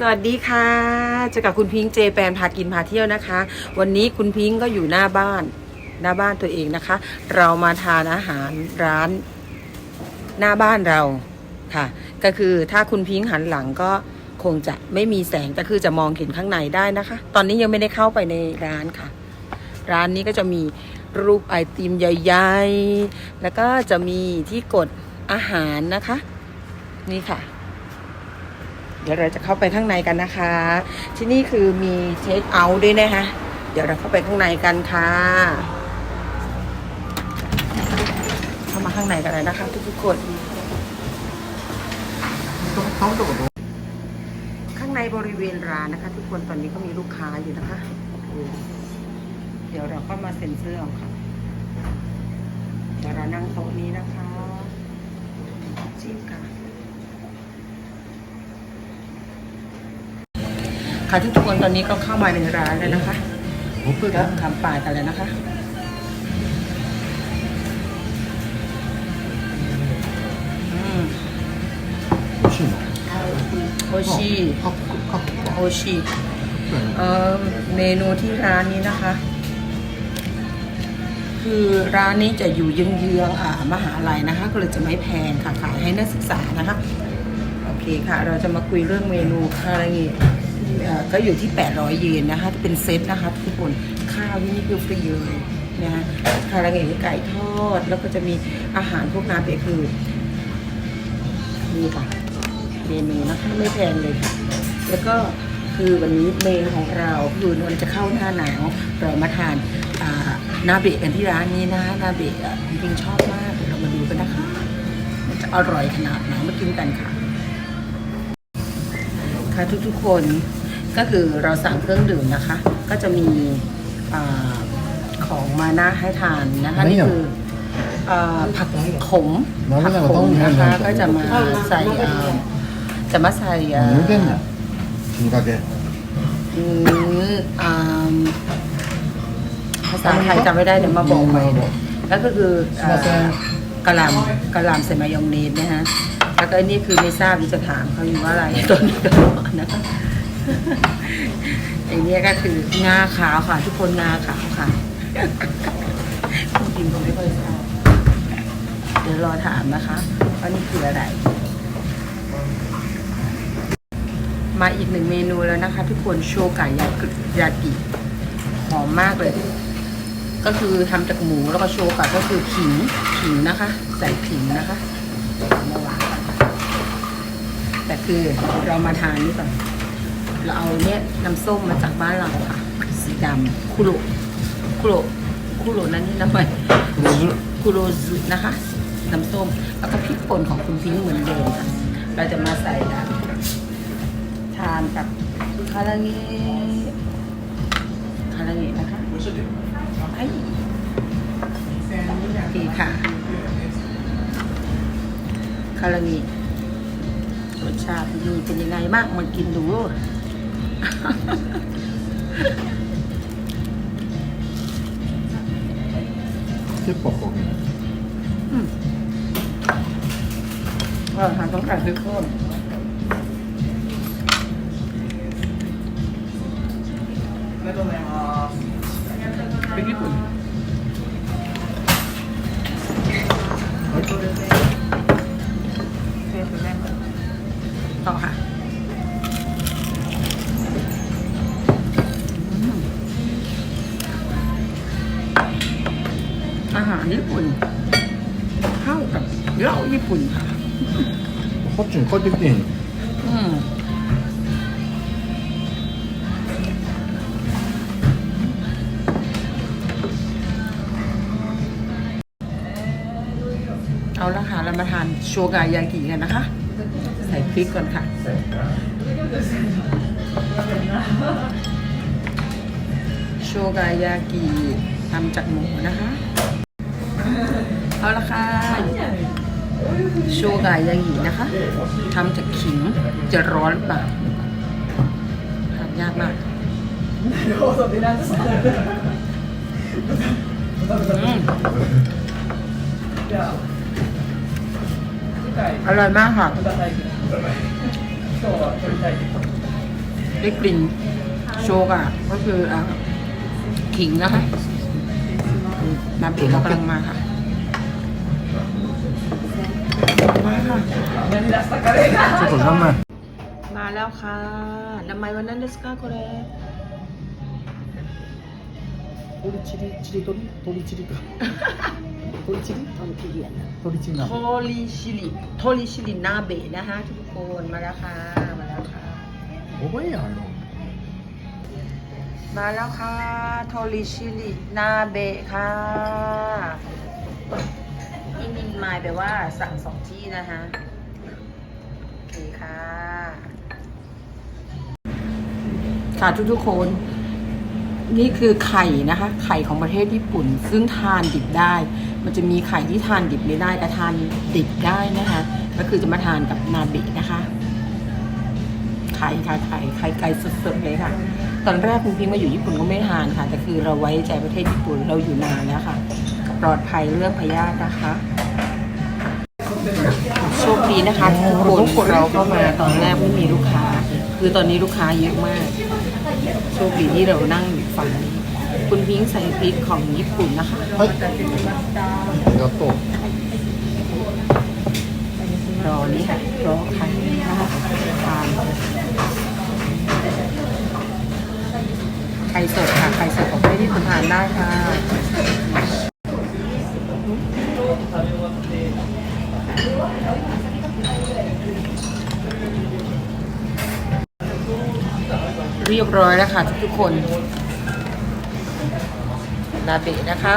สวัสดีค่ะเจอกับคุณพิงค์เจแปนพากินพาเที่ยวนะคะ วันนี้คุณพิงค์ก็อยู่หน้าบ้านหน้าบ้านตัวเองนะคะ เรามาทานอาหารร้าน หน้าบ้านเราค่ะ ก็คือถ้าคุณพิงค์หันหลังก็คงจะไม่มีแสงแต่คือจะมองเห็นข้างในได้นะคะ ตอนนี้ยังไม่ได้เข้าไปในร้านค่ะ ร้านนี้ก็จะมีรูปไอติมใหญ่ๆแล้วก็จะมีที่กดอาหารนะคะ นี่ค่ะ เดี๋ยวเราจะเข้าไปข้างในกันนะคะ ที่นี่คือมีเทคเอาท์ด้วยนะคะ เดี๋ยวเราเข้าไปข้างในกันค่ะ เข้ามาข้างในกันเลยนะคะ ทุกๆคนข้างในบริเวณร้านนะคะ ทุกคนตอนนี้ก็มีลูกค้าอยู่นะคะ เดี๋ยวเราก็มาเซ็นเซอร์เอค่ะเดี๋ยวเรานั่งโต๊ะนี้นะคะจิ้มค่ะ ค่ะทุกคนตอนนี้ก็เข้ามาในร้านแล้วนะคะก็ทำปลากันแล้วนะคะโอชิโอชิเอ่อเมนูที่ร้านนี้นะคะ คือร้านนี้จะอยู่เยื้องๆอ่ามหาลัยนะคะ ก็เลยจะไม่แพงค่ะขายให้นักศึกษานะคะ โอเคค่ะ เราจะมาคุยเรื่องเมนูคาราเงะ ก็อยู่ที่ 800 เยนนะคะเป็นเซตนะคะทุกคนข้าวที่นี่คือฟรีเลยนะคะคาราเงะไก่ทอด แล้วก็จะมีอาหารพวกน้ำเปคือนี่ค่ะเมนูนะคะไม่แพงเลยค่ะ แล้วก็คือวันนี้เมนูของเราคือมันจะเข้าหน้าหนาวเรามาทานนาเบะกันที่ร้านนี้นะนาเบะอะจริงๆชอบมากเดี๋ยวเรามาดูกันนะคะ มันจะอร่อยขนาดไหนมากินกันค่ะ ค่ะทุกๆคน ก็คือเราสั่งเครื่องดื่มนะคะ ก็จะมีอของมาน่าให้ทานนะคะนี่คือผักขมผักขมนะคะก็จะมาใส่จะมาใส่อ่า 물겠 냐? 중각에 อืมภาษาไทยจำไม่ได้เดี๋ยวมาบอกใหม่แล้วก็คือกะหล่ำกะหล่ำใส่มายองเนสนะฮะแล้วก็อันนี้คือไม่ทราบดิจะถามเขาอยู่ว่าอะไรตอนนี้ก็นะคะ อ้เนี่ยก็คืองาขาวค่ะทุกคนงาขาวค่ะคุณพิมก็ไม่ค่อยทราบเดี๋ยวรอถามนะคะว่านี่คืออะไร มาอีกหนึ่งเมนูแล้วนะคะ ทุกคนโชกายากิยากิหอมมากเลย ก็คือทำจากหมูแล้วก็โชกะก็คือขิงขิงนะคะ ใส่ขิงนะคะมาวางกันแต่คือเรามาทานนี่ก่อน เราเอาเนี่ยน้ำส้มมาจากบ้านเราค่ะ สีดำคุโรคุโรคุโรนั่นนี่น้ำมันคุโรซุนะคะน้ำส้มแล้วก็พริกป่นของคุณพิงค์เหมือนเดิมค่ะ เราจะมาใส่กันทานกับคาราเงะคาราเงะนะคะไอ้โอเคค่ะคาราเงะรสชาติที่นี่เป็นยังไงบ้างมากินดู 結構こ อืมเออทานต้องการซื้อเพิ่มเป็นญี่ปุ่น โคตรจริงโคตรจริเอาละค่ะเรามาทานโชกายากิกันนะคะ ใส่พริกก่อนค่ะ โชกายากิทำจากหมูนะคะ เอาละค่ะ โชกายากินะคะทำจากขิงจะร้อนหรือเปล่าทำยากมากอืมอร่อยมากค่ะได้กลิ่นโชกอะก็คืออ่าขิงนะคะ น้ำเปรี้ยวกำลังมาค่ะ ช่วยผมทำมามาแล้วค่ะทำไมวันนั้นเดสก้าโกเรโริชิริชิริโตริโตริชิริกะโตริชิริโตริชิริโตริชิริโตริชิริโตริชิรินาเบะนะคะทุกคนมาแล้วค่ะมาแล้วค่ะโอ้ยอะมาแล้วค่ะทอริชิลินาเบะค่ะ อินินมายแปลว่าสั่งสองที่นะคะโอเคค่ะ ค่ะทุกๆคน นี่คือไข่นะคะ ไข่ของประเทศญี่ปุ่น ซึ่งทานดิบได้ มันจะมีไข่ที่ทานดิบไม่ได้แต่ทานดิบได้นะคะ ก็คือจะมาทานกับนาเบะนะคะไข่ค่ะไข่ไข่ไก่สดๆเลยค่ะ ตอนแรกคุณพิงมาอยู่ญี่ปุ่นก็ไม่ทานค่ะ แต่คือเราไว้ใจประเทศญี่ปุ่นเราอยู่นานแล้วค่ะ ปลอดภัยเรื่องพยาธินะคะโชคดีนะคะทุกคนคนเราก็มาตอนแรกไม่มีลูกค้า คือตอนนี้ลูกค้าเยอะมาก โชคดีที่เรานั่งอยู่ฝั่งนี้คุณพิงใส่พริกของญี่ปุ่นนะคะเฮ้ยรอโตรอนี้ค่ะรอไข่นะคะทานไข่สดค่ะไข่สดของที่คุณทานได้ค่ะ เรียบร้อยแล้วค่ะทุกคน นาเบะนะคะ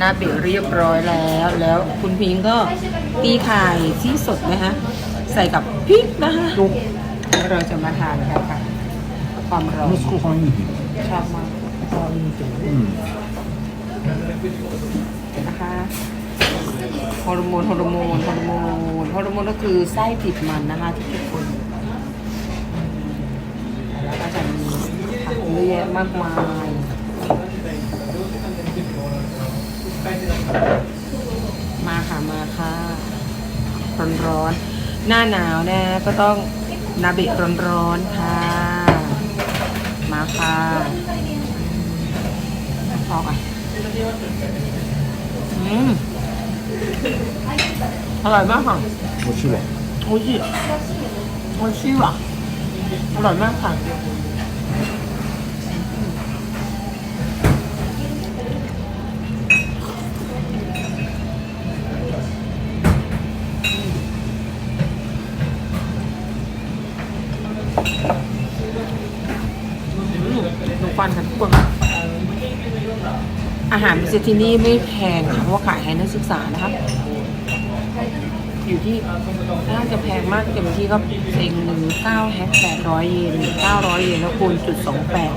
นาเบะเรียบร้อยแล้ว แล้วคุณพิงก็ตีไข่ที่สดนะคะ ใส่กับพริกนะคะแล้วเราจะมาทานกันค่ะ ความร้อนชอบมากนะคะฮอร์โมนฮอร์โมนฮอร์โมนฮอร์โมนก็คือไส้ติดมันนะคะทุกคน ก็จะมีผักเยอะแยะมากมายมาค่ะมาค่ะร้อนๆหน้าหนาวนะก็ต้องนาบิร้อนๆค่ะ มาค่ะพอก่ะอืมอร่อยมากค่ะโอชิว่ะโอชิโอชิว่ะ อร่อยมากค่ะดูฟันกันทุกคนอาหารพิเศษที่นี่ไม่แพงค่ะเพราะว่าขายให้นักศึกษานะคะ อยู่ที่น่าจะแพงมากเต็มที่ก็เองหนึ่งเก้าแฮกแปดร้อยเยนเก้าร้อยเยนแล้วคูณจุดสองแปด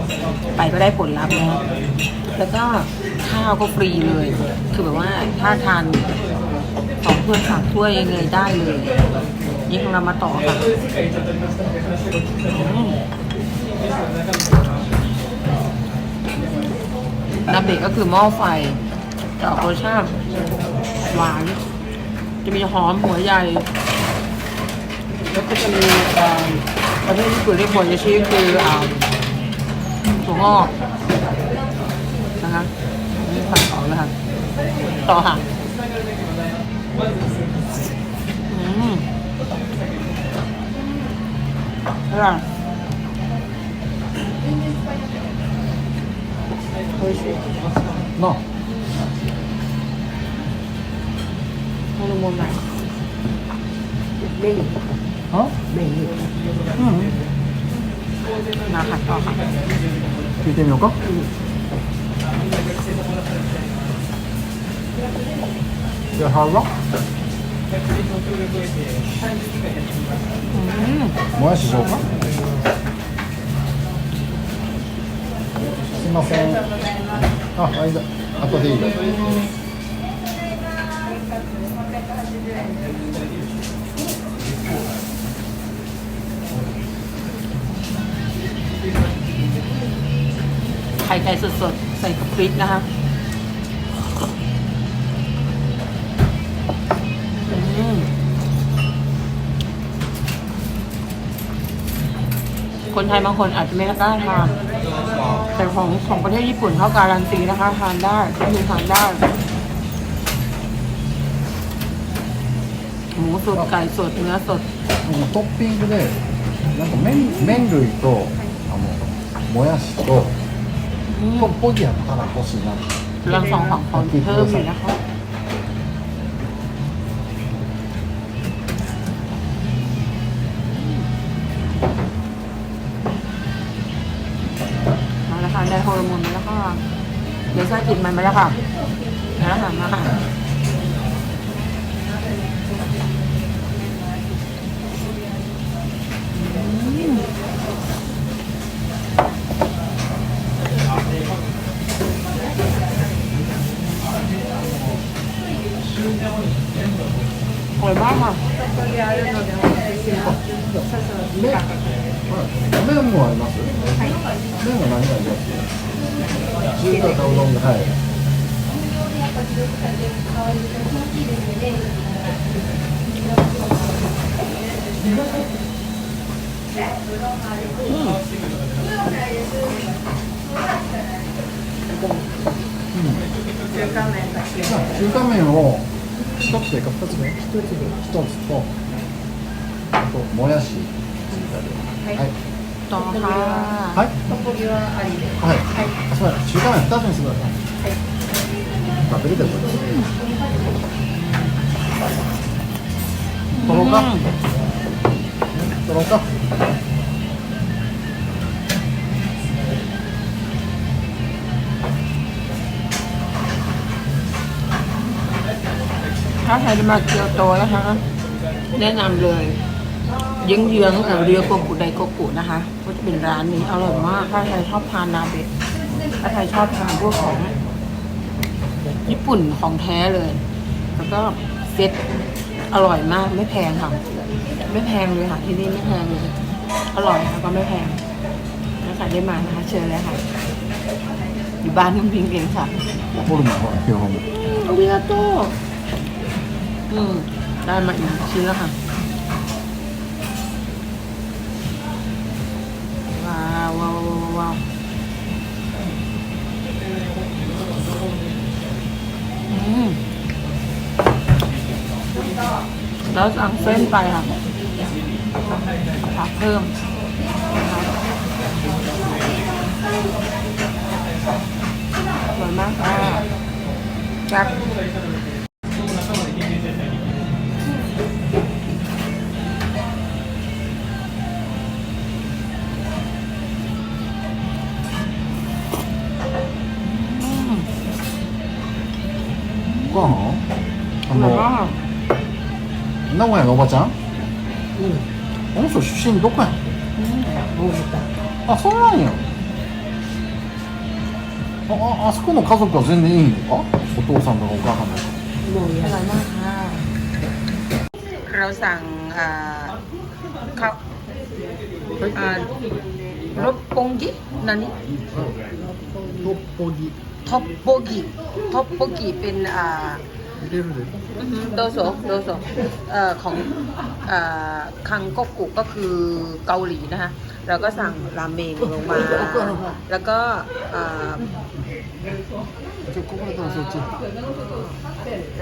ไปก็ได้ผลลัพธ์แล้วแล้วก็ข้าวก็ฟรีเลย คือแบบว่าถ้าทานสองถ้วยสามถ้วยยังไงได้เลยยิ่งเรามาต่อค่ะอืมนาเบะก็คือหม้อไฟจะออกรสชาติหวาน จะมีหอมหัวใหญ่ แล้วก็จะมีอ่อประเภทญี่ปุ่นเรียกโมยาชิคืออ่าถั่วงอกนะคะนี่ผัดต่อเลยค่ะต่อค่ะอืมอร่อยโอ้ยชิなあฮอ もないメあ？メインうん。なかった聞いてみようか、うん。あ、ハーバうん、もやしうか？すいません。あ、間、後でいい ข่ไก่สดๆ ใส่กับพริกนะคะอืม คนไทยบางคนอาจจะไม่กล้าทานแต่ของของประเทศญี่ปุ่นเขาการันตีนะคะ ทานได้ก็คือทานได้ หมูสดไก่สดเนื้อสด このトッピングでなんか麺麺類とあのもやしと อืม トッポギやったら欲しいな เรื่องสองของคนเพิ่มเลยนะคะ มาแล้วค่ะได้โฮอร์โมนมาแล้วค่ะเดี๋ยวใส่กลิ่นมันมาแล้วค่ะนะค่ะมาค่ะ これまあまあ麺もあります、はい、麺が何があります中華うどんはい。うん、中華麺を一つ目か二つ目一つ目一つとあともやしはい、たい。はい。はい。ト。ッポギはありで。はい。はい。そうだ。中華麺二つにしてください。はい。食べれてるか。とろか。とろか。 ถ้าใครจะมาเกียวโตนะคะ แนะนำเลย เยื้องเยื้องๆเอ่อเรียวโกกุไดโกกุนะคะ ก็จะเป็นร้านนี้อร่อยมาก ถ้าใครชอบทานนาเบะถ้าใครชอบทานพวกของ ญี่ปุ่นของแท้เลย แล้วก็เซ็ตอร่อยมากไม่แพงค่ะ ไม่แพงเลยค่ะ ที่นี่ไม่แพงเลย อร่อยแล้วก็ไม่แพงถ้าใครได้มานะคะ เชิญเลยค่ะ อยู่บ้านนุ่มพิงเองค่ะ ホルモンほら両方も อาริกาโต อืมได้มาอีกชิ้นแล้วค่ะ ว้าวว้าวว้าวอืมแล้วสั่งเส้นไปค่ะผักเพิ่มสวยมากค่ะจัก 名古屋のおばちゃんあの人出身どこやん อืม あそうなんやあああそこの家族は全然いいのかお父さんとかお母さんとか อร่อยมากค่ะ เราสั่งอ่าข้าวอ่ารบปงกินันนี่ トッポギ ท็อปโปกิท็อปโปกิเป็นอ่า 이래도 돼? อือฮึโดโซโดโซเอ่อของเอ่อคังกกกุก็คือเกาหลีนะคะเราก็สั่งรามเมงลงมา แล้วก็เอ่อ.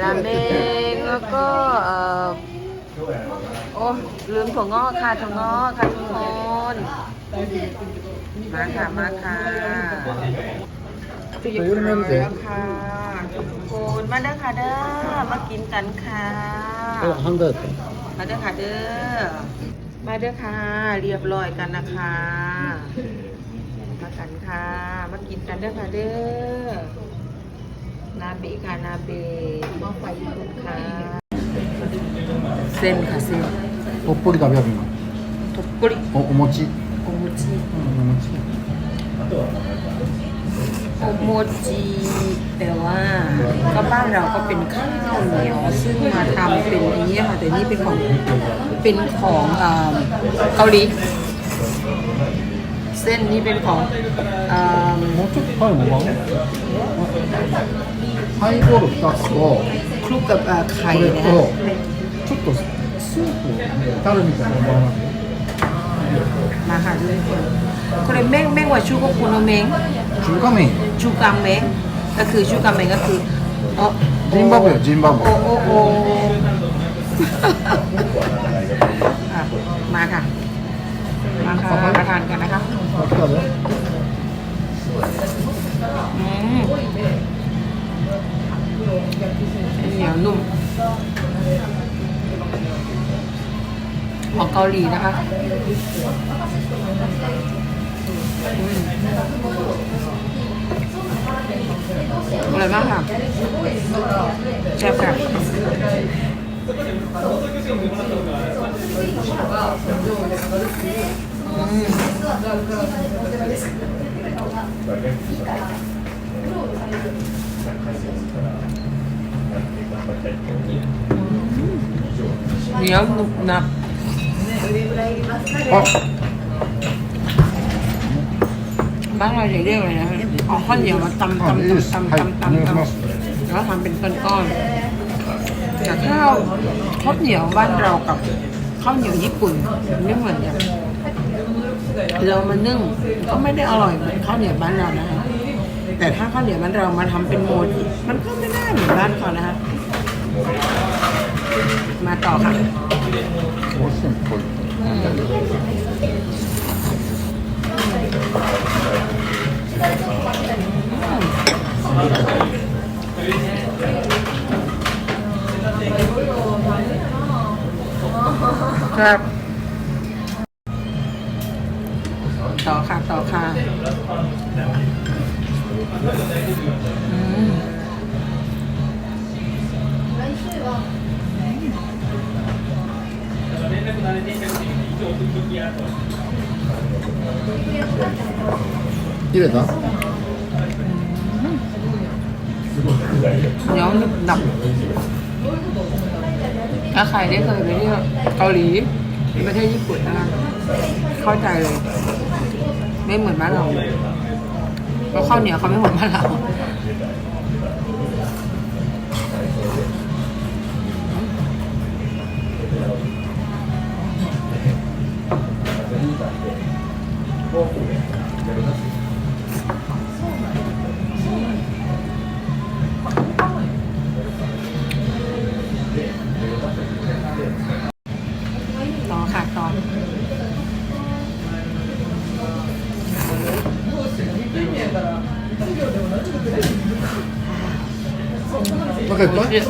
ราเมงแล้วก็โอ้ลืมถั่วงอกค่ะถั่วงอกค่ะทุกคนมาค่ะมาค่ะ See you ไรับค่ะ ทุกคนมาเด้อค่ะเด้อมากินกันค่ะ 半田やった มาเด้อค่ะเด้อ มาเด้อค่ะ เรียบร้อยกันนะคะ มากันค่ะ มากินกันเด้อค่ะเด้อ นาเบะค่ะนาเบะหม้อไฟญี่ปุ่นค่ะ เส้นค่ะเส้น トッポギ食べやる今 ทุกปุริ おお餅 โอโมจิ お餅 โอโมจิแปลว่าก็บ้านเราก็เป็นข้าวเหนียว ซึ่งมาทำเป็นอย่างนี้ยค่ะ แต่นี่เป็นของ เป็นของเอ่อเกาหลี เส้นนี้เป็นของเอ่อ もうちょっとパイもわハイボール2つと คลุกกับเอ่อไข่ これ นะ と ฮะ ちょっとスープタルみたいなのもらわない มาค่ะทุกคนこれ麺麺は中国の麺 ชูกัมเมง ชูกัเมงก็คือชูกัเมงก็คือโอโอ 짐바브요 โอ 짐바브 โอโออะมาค่ะ มาค่ะมาทานกันนะคะ?อืมเหนียวนุ่มของเกาหลีนะคะ อืมอร่อยมากค่ะแซ่บค่ะอืมเหนียวหนุบหนับあ บ้านเราจะเรียกอะไรนะเอาข้าวเหนียวมาตำตำตำตำตำตำตำแล้วทำเป็นก้อนๆแต่ข้าวข้าวเหนียวบ้านเรากับข้าวเหนียวญี่ปุ่นไม่เหมือนกันเรามานึ่งก็ไม่ได้อร่อยเหมือนข้าวเหนียวบ้านเรานะคะแต่ถ้าข้าวเหนียวบ้านเรามาทำเป็นโมดิมันก็ไม่ได้เหมือนบ้านเขานะคะมาต่อค่ะ ครับ ต่อค่ะ ต่อค่ะอืม ที่เด็ดเนาะเหนียวหนึบหนับถ้าใครได้เคยไปที่เกาหลีหรือประเทศญี่ปุ่นนะคะเข้าใจเลย ไม่เหมือนบ้านเราเพราะข้าวเหนียวเขาไม่เหมือนบ้านเรา お腹いっぱい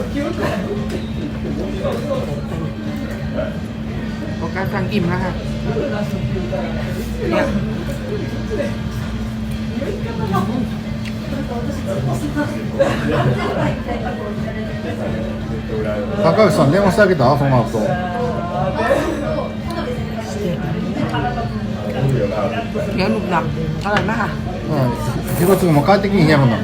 โอกาสสั่งอิ่มแล้วค่ะเนี่ย 高橋さん電話してあげたその後 เหนียวหนุบหนับอร่อยมากค่ะ うん広次も帰ってきんへんやもんな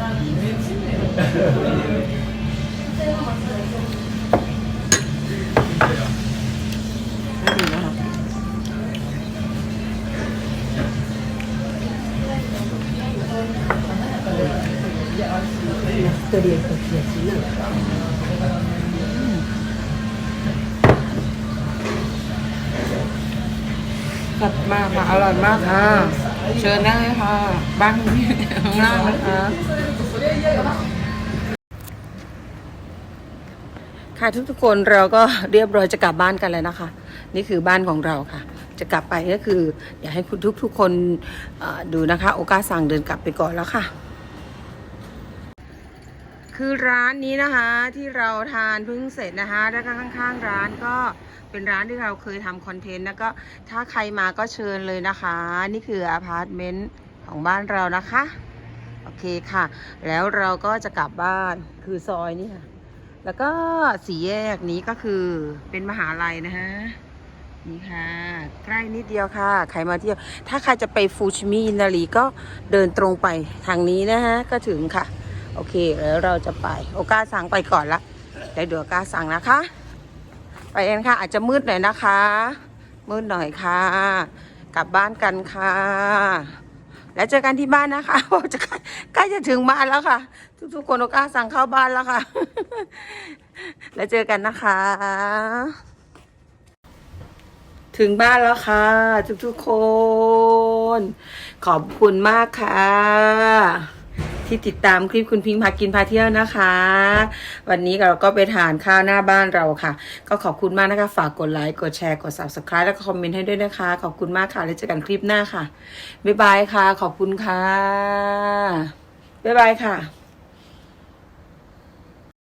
กลับมากค่ะอร่อยมากค่ะ เชิญได้เลยค่ะ บ้านที่ข้างล่างนะคะ ค่ะทุกๆคนเราก็เรียบร้อยจะกลับบ้านกันแล้วนะคะ นี่คือบ้านของเราค่ะ จะกลับไปก็คืออยากให้คุณทุกๆคนเอ่อดูนะคะ โอกาสสั่งเดินกลับไปก่อนแล้วค่ะ คือร้านนี้นะคะที่เราทานเพิ่งเสร็จนะคะ แล้วก็ข้างๆร้านก็เป็นร้านที่เราเคยทำคอนเทนต์แล้วก็ถ้าใครมาก็เชิญเลยนะคะ นี่คืออพาร์ตเมนต์ของบ้านเรานะคะ โอเคค่ะ แล้วเราก็จะกลับบ้านคือซอยนี่ค่ะ แล้วก็สีแยกนี้ก็คือเป็นมหาลัยนะฮะนี่ค่ะ ใกล้นิดเดียวค่ะ ใครมาเที่ยว ถ้าใครจะไปฟูชิมิอินารีก็เดินตรงไปทางนี้นะฮะ ก็ถึงค่ะ โอเคแล้วเราจะไป โอกาสั่งไปก่อนละเดี๋ยวเดี๋ยวโอกาสั่งนะคะ ไปกันค่ะ อาจจะมืดหน่อยนะคะ มืดหน่อยค่ะ กลับบ้านกันค่ะ แล้วเจอกันที่บ้านนะคะจะใกล้ใกล้จะถึงบ้านแล้วค่ะ ทุกๆคนโอกาสั่งเข้าบ้านแล้วค่ะ แล้วเจอกันนะคะ ถึงบ้านแล้วค่ะ ทุกๆคน ขอบคุณมากค่ะ ที่ติดตามคลิปคุณพิงค์พากินพาเที่ยวนะคะ วันนี้เราก็ไปทานข้าวหน้าบ้านเราค่ะ ก็ขอบคุณมากนะคะ ฝากกดไลค์กดแชร์กด subscribe แล้วก็คอมเมนต์ให้ด้วยนะคะ ขอบคุณมากค่ะแล้วเจอกันคลิปหน้าค่ะบ๊ายบายค่ะ ขอบคุณค่ะบ๊ายบายค่ะ